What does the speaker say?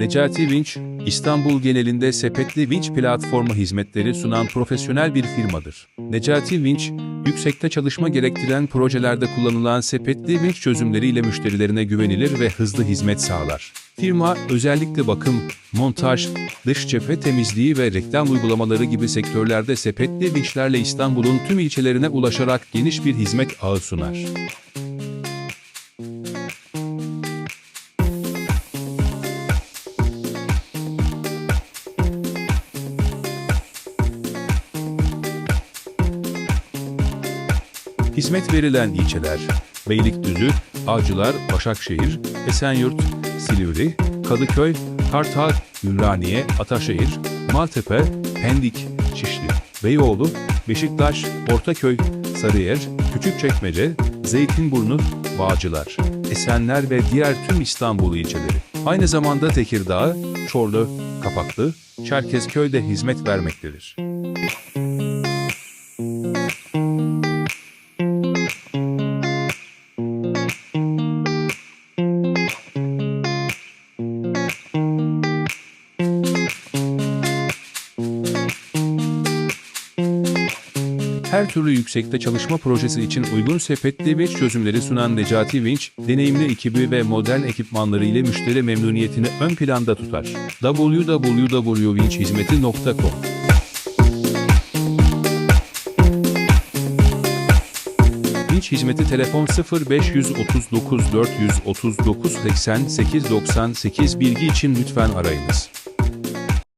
Necati Vinç, İstanbul genelinde sepetli vinç platformu hizmetleri sunan profesyonel bir firmadır. Necati Vinç, yüksekte çalışma gerektiren projelerde kullanılan sepetli vinç çözümleriyle müşterilerine güvenilir ve hızlı hizmet sağlar. Firma, özellikle bakım, montaj, dış cephe temizliği ve reklam uygulamaları gibi sektörlerde sepetli vinçlerle İstanbul'un tüm ilçelerine ulaşarak geniş bir hizmet ağı sunar. Hizmet verilen ilçeler Beylikdüzü, Avcılar, Başakşehir, Esenyurt, Silivri, Kadıköy, Kartal, Ümraniye, Ataşehir, Maltepe, Pendik, Şişli, Beyoğlu, Beşiktaş, Ortaköy, Sarıyer, Küçükçekmece, Zeytinburnu, Bağcılar, Esenler ve diğer tüm İstanbul ilçeleri. Aynı zamanda Tekirdağ, Çorlu, Kapaklı, Çerkezköy'de hizmet vermektedir. Her türlü yüksekte çalışma projesi için uygun sepetli vinç çözümleri sunan Necati Vinç, deneyimli ekibi ve modern ekipmanları ile müşteri memnuniyetini ön planda tutar. www.vinçhizmeti.com Vinç hizmeti telefon 0539 439 88 98 bilgi için lütfen arayınız.